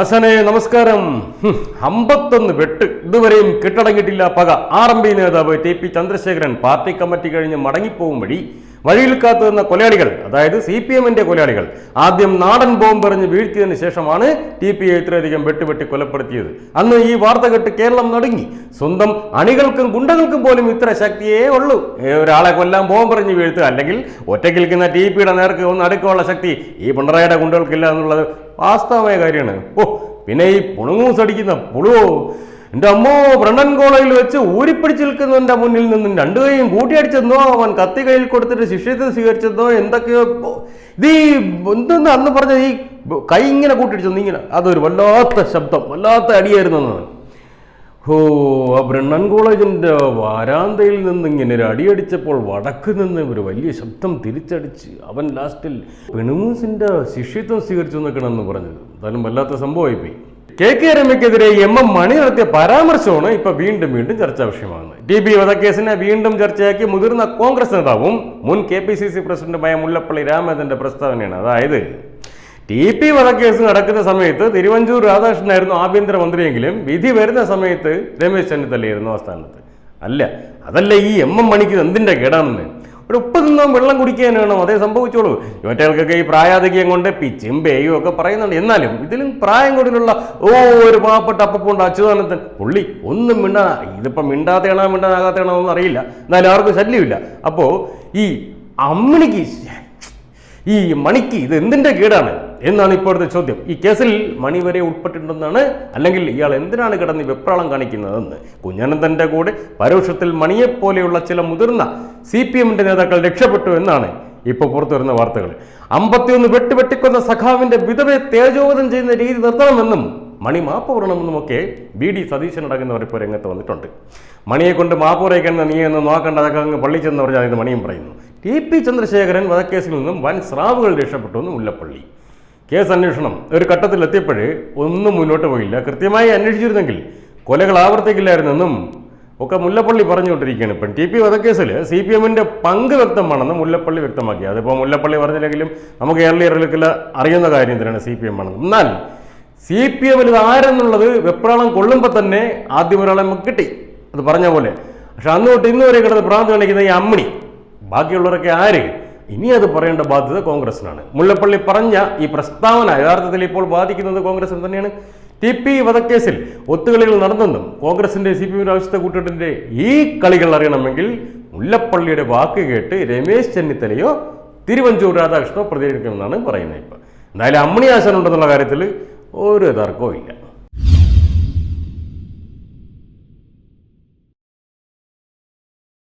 ആശാനെ നമസ്കാരം. അമ്പത്തൊന്ന് വെട്ട്. ഇതുവരെയും കെട്ടടങ്ങിയിട്ടില്ല പക. ആർ എം പി നേതാവ് T P Chandrasekharan party committee കഴിഞ്ഞ് മടങ്ങിപ്പോകും വഴി. വഴിയിൽ കാത്തുനിന്ന കൊലയാളികൾ അതായത് സി പി എമ്മിന്റെ കൊലയാളികൾ ആദ്യം നാടൻ ബോംബ് എറിഞ്ഞ് വീഴ്ത്തിയതിനു ശേഷമാണ് ടി പി എ ഇത്രയധികം വെട്ടുവെട്ടി കൊലപ്പെടുത്തിയത്. അന്ന് ഈ വാർത്ത കേട്ട് കേരളം നടുങ്ങി. സ്വന്തം അണികൾക്കും ഗുണ്ടകൾക്കും പോലും ഇത്ര ശക്തിയേ ഉള്ളൂ. ഒരാളെ കൊല്ലാൻ ബോംബ് എറിഞ്ഞ് വീഴ്ത്തുക അല്ലെങ്കിൽ ഒറ്റയ്ക്ക് നിൽക്കുന്ന ടി പിയുടെ നേർക്ക് ഒന്ന് അടുക്കാനുള്ള ശക്തി ഈ പിണറായിയുടെ ഗുണ്ടകൾക്കില്ല എന്നുള്ളത് വാസ്തവമായ കാര്യമാണ്. ഓ പിന്നെ ഈ പുണുങ്ങൂസ് അടിക്കുന്ന പുളുവോ? എന്റെ അമ്മോ കോളേജിൽ വെച്ച് ഊരിപ്പിടിച്ച് നിൽക്കുന്നവന്റെ മുന്നിൽ നിന്നും. രണ്ടു കൈയും കൂട്ടിയടിച്ചെന്നോ അവൻ കത്തി കയ്യിൽ കൊടുത്തിട്ട് ശിഷ്യത്തെ സ്വീകരിച്ചെന്നോ എന്തൊക്കെയോ ഇത് ഈ എന്തെന്ന് അന്ന് പറഞ്ഞ ഈ കൈ ഇങ്ങനെ കൂട്ടിയടിച്ചെന്ന് ഇങ്ങനെ? അതൊരു വല്ലാത്ത ശബ്ദം വല്ലാത്ത അടിയായിരുന്നു എന്നാണ് ഓ ആ ബ്രണ്ണൻ കോളേജിന്റെ വാരാന്തയിൽ നിന്ന് ഇങ്ങനെ ഒരു അടിയടിച്ചപ്പോൾ വടക്ക് നിന്ന് ഒരു വലിയ ശബ്ദം തിരിച്ചടിച്ച് അവൻ ലാസ്റ്റിൽ പെണുമൂസിന്റെ ശിഷ്യത്വം സ്വീകരിച്ചു നിൽക്കണമെന്ന് പറഞ്ഞത്. എന്തായാലും വല്ലാത്ത സംഭവമായിപ്പോയി. കെ കെ രമയ്ക്കെതിരെ എം എം മണി നടത്തിയ പരാമർശമാണ് ഇപ്പൊ വീണ്ടും വീണ്ടും ചർച്ചാ വിഷയമാകുന്നത്. ടി ബി വധക്കേസിനെ വീണ്ടും ചർച്ചയാക്കി മുതിർന്ന കോൺഗ്രസ് നേതാവും മുൻ കെ പി സി സി പ്രസിഡന്റുമായ മുല്ലപ്പള്ളി രാമചന്ദ്രന്റെ പ്രസ്താവനയാണ്. അതായത് ടി പി വധക്കേസ് നടക്കുന്ന സമയത്ത് തിരുവഞ്ചൂർ രാധാകൃഷ്ണനായിരുന്നു ആഭ്യന്തരമന്ത്രിയെങ്കിലും വിധി വരുന്ന സമയത്ത് രമേശ് ചെന്നിത്തലയായിരുന്നു ആ സ്ഥാനത്ത് അല്ല അതല്ല ഈ എം എം മണിക്ക് എന്തിന്റെ കേടാണെന്ന്? ഒരു ഉപ്പ് നിന്നും വെള്ളം കുടിക്കാൻ വേണം. അതേ സംഭവിച്ചോളൂ. ഇവറ്റകൾക്കൊക്കെ ഈ പ്രായാധിക്യം കൊണ്ട് പിച്ചും പേയും ഒക്കെ പറയുന്നുണ്ട്. എന്നാലും ഇതിലും പ്രായം കൂടുതലുള്ള ഓ ഒരു പാവപ്പെട്ട അപ്പപ്പുണ്ട് അച്യുതാനന്ദൻ. പുള്ളി ഒന്നും മിണ്ടാ ഇതിപ്പം മിണ്ടാത്തയാണോ മിണ്ടാനാകാത്തേണോ ഒന്നും അറിയില്ല. എന്നാലും ആർക്കും ശല്യമില്ല. അപ്പോൾ ഈ അമ്മിണിക്ക് ഈ മണിക്ക് ഇത് എന്തിന്റെ കേടാണ്? എന്നാണ് ഇപ്പോഴത്തെ ചോദ്യം. ഈ കേസിൽ മണി വരെ ഉൾപ്പെട്ടിട്ടുണ്ടെന്നാണ്? അല്ലെങ്കിൽ ഇയാൾ എന്തിനാണ് കിടന്ന് വെപ്രാളം കാണിക്കുന്നതെന്ന്? കുഞ്ഞനന്തന്റെ കൂടെ പരോക്ഷത്തിൽ മണിയെപ്പോലെയുള്ള ചില മുതിർന്ന സി പി എമ്മിന്റെ നേതാക്കൾ രക്ഷപ്പെട്ടു എന്നാണ് ഇപ്പോൾ പുറത്തു വരുന്ന വാർത്തകൾ. അമ്പത്തിയൊന്ന് വെട്ടുവെട്ടിക്കൊന്ന സഖാവിന്റെ വിധവയെ തേജോവധം ചെയ്യുന്ന രീതി നിർത്തണമെന്നും മണി മാപ്പ് പറയണമെന്നുമൊക്കെ ബി ഡി സതീശൻ അടങ്ങുന്നവർ ഇപ്പോൾ രംഗത്ത് വന്നിട്ടുണ്ട്. മണിയെ കൊണ്ട് മാപ്പ് പറയിക്കുന്ന നീ എന്ന് നോക്കേണ്ട അതൊക്കെ അങ്ങ് പള്ളിച്ചെന്ന് പറഞ്ഞാൽ ഇത് മണിയും പറയുന്നു. ടി പി ചന്ദ്രശേഖരൻ വധക്കേസിൽ നിന്നും വൻ സ്രാവുകൾ രക്ഷപ്പെട്ടു എന്ന് മുല്ലപ്പള്ളി. കേസ് അന്വേഷണം ഒരു ഘട്ടത്തിലെത്തിയപ്പോഴേ ഒന്നും മുന്നോട്ട് പോയില്ല. കൃത്യമായി അന്വേഷിച്ചിരുന്നെങ്കിൽ കൊലകൾ ആവർത്തിക്കില്ലായിരുന്നെന്നും ഒക്കെ മുല്ലപ്പള്ളി പറഞ്ഞുകൊണ്ടിരിക്കുകയാണ്. ഇപ്പം ടി പി വധക്കേസിൽ സി പി എമ്മിന്റെ പങ്ക് വ്യക്തമാണെന്ന് മുല്ലപ്പള്ളി വ്യക്തമാക്കി. അതിപ്പോൾ മുല്ലപ്പള്ളി പറഞ്ഞില്ലെങ്കിലും നമുക്ക് കേരളീയർക്കെല്ലാം അറിയുന്ന കാര്യം തന്നെയാണ് സി പി എം ആണെന്ന് എന്നാൽ സി പി എമ്മിൽ ഇത് ആരെന്നുള്ളത് വെപ്രാളം കൊള്ളുമ്പോൾ തന്നെ ആദ്യം ഒരാളെ നമുക്ക് കിട്ടി. അത് പറഞ്ഞ പോലെ. പക്ഷെ അന്ന് തൊട്ട് ഇന്ന് വരെ കിടന്ന് പ്രാന്ത് കാണിക്കുന്ന ഈ അമ്മിണി. ബാക്കിയുള്ളവരൊക്കെ ആര്? ഇനി അത് പറയേണ്ട ബാധ്യത കോൺഗ്രസിനാണ്. മുല്ലപ്പള്ളി പറഞ്ഞ ഈ പ്രസ്താവന യഥാർത്ഥത്തിൽ ഇപ്പോൾ ബാധിക്കുന്നത് കോൺഗ്രസിന് തന്നെയാണ്. ടി പി വധക്കേസിൽ ഒത്തുകളികൾ നടന്നെന്നും കോൺഗ്രസിന്റെ സി പി എമ്മിന്റെ ആവശ്യത്തെ കൂട്ടിട്ടിന്റെ ഈ കളികൾ അറിയണമെങ്കിൽ മുല്ലപ്പള്ളിയുടെ വാക്ക് കേട്ട് രമേശ് ചെന്നിത്തലയോ തിരുവഞ്ചൂർ രാധാകൃഷ്ണനോ പ്രതികരിക്കണമെന്നാണ് പറയുന്നത് ഇപ്പം. എന്തായാലും അമ്മണി ആശാനുണ്ടെന്നുള്ള കാര്യത്തിൽ ഒരു തർക്കവും ഇല്ല.